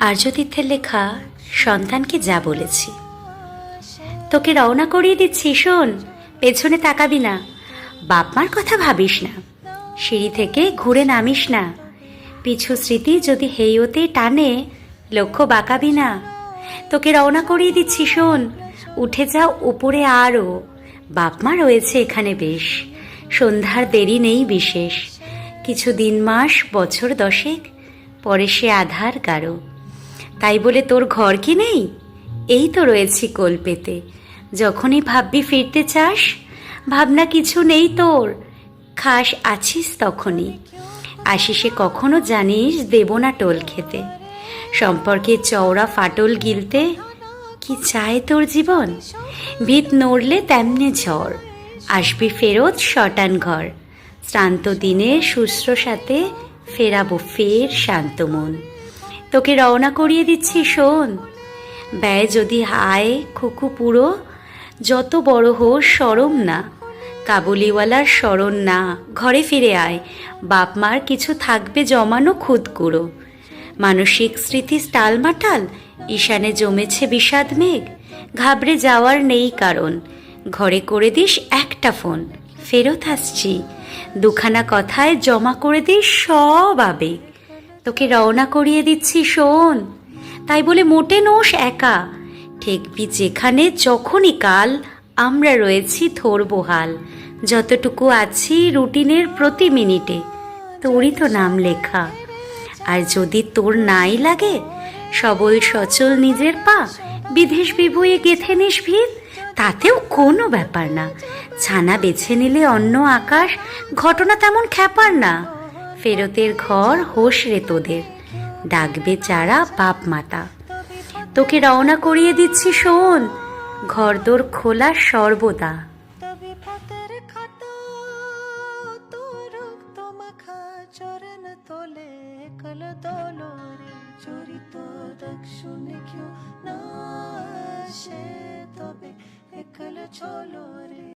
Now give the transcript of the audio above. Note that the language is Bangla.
আর্যতীর্থের লেখা, সন্তানকে যা বলেছি। তোকে রওনা করিয়ে দিচ্ছি, শোন, পেছনে তাকাবি না। বাপ মার কথা ভাবিস না। সিঁড়ি থেকে ঘুরে নামিস না। পিছু স্মৃতি যদি হেইওতে টানে, লক্ষ্য বাঁকাবি না। তোকে রওনা করিয়ে দিচ্ছি, শোন, উঠে যাও উপরে আরও। বাপ মা রয়েছে এখানে বেশ। সন্ধ্যার দেরি নেই বিশেষ। কিছু দিন মাস, বছর দশেক, পরে সে আধার গাঢ়। তাই বলে তোর ঘর কি নেই? এই তো রয়েছি কোল পেতে। যখনই ভাববি ফিরতে চাস, ভাবনা কিছু নেই তোর। খাস আছিস তখনই। আশিসে কখনো জানিস দেব না টোল খেতে। সম্পর্কে চওড়া ফাটল গিলতে কি চায় তোর জীবন? ভিত নড়লে তেমনি ঝড়। আসবি ফেরত শটান ঘর। শ্রান্ত দিনে শুশ্রূষাতে ফেরাবো ফের শান্ত মন। তোকে রওনা করিয়ে দিচ্ছি, শোন। ব্যয় যদি হায় খুকু পুরো, যত বড় হোস সরম না। কাবুলিওয়ালার স্মরণ না, ঘরে ফিরে আয়। বাপ মার কিছু থাকবে জমানো খুদ কুড়ো মানসিক স্মৃতি টালমাটাল ঈশানে জমেছে বিষাদ মেঘ। ঘাবড়ে যাওয়ার নেই কারণ, ঘরে করে দিস একটা ফোন। ফেরত আসছি। দুখানা কথায় জমা করে দিস সব আবেগ। তোকে রওনা করিয়ে দিচ্ছি, শোন। তাই বলে মোটে নোস একা। ঠেকবি যেখানে, যখনই কাল। আমরা রয়েছি থোর বহাল। যতটুকু আছি রুটিনের প্রতি মিনিটে। তোরই তো নাম লেখা। আর যদি তোর নাই লাগে, সবল সচল নিজের পা, বিদেশ বিভুয়ে গেথে নিস ভিত, তাতেও কোনো ব্যাপার না। ছানা বেছে নিলে অন্য আকাশ, ঘটনা তেমন খ্যাপার না। ফেরতের ঘর হোস রে তোদের, ডাকবে চারা বাপ মাতা। তোকে রওনা করিয়ে দিচ্ছি শোন, ঘরদোর খোলা সর্বদা। চলো।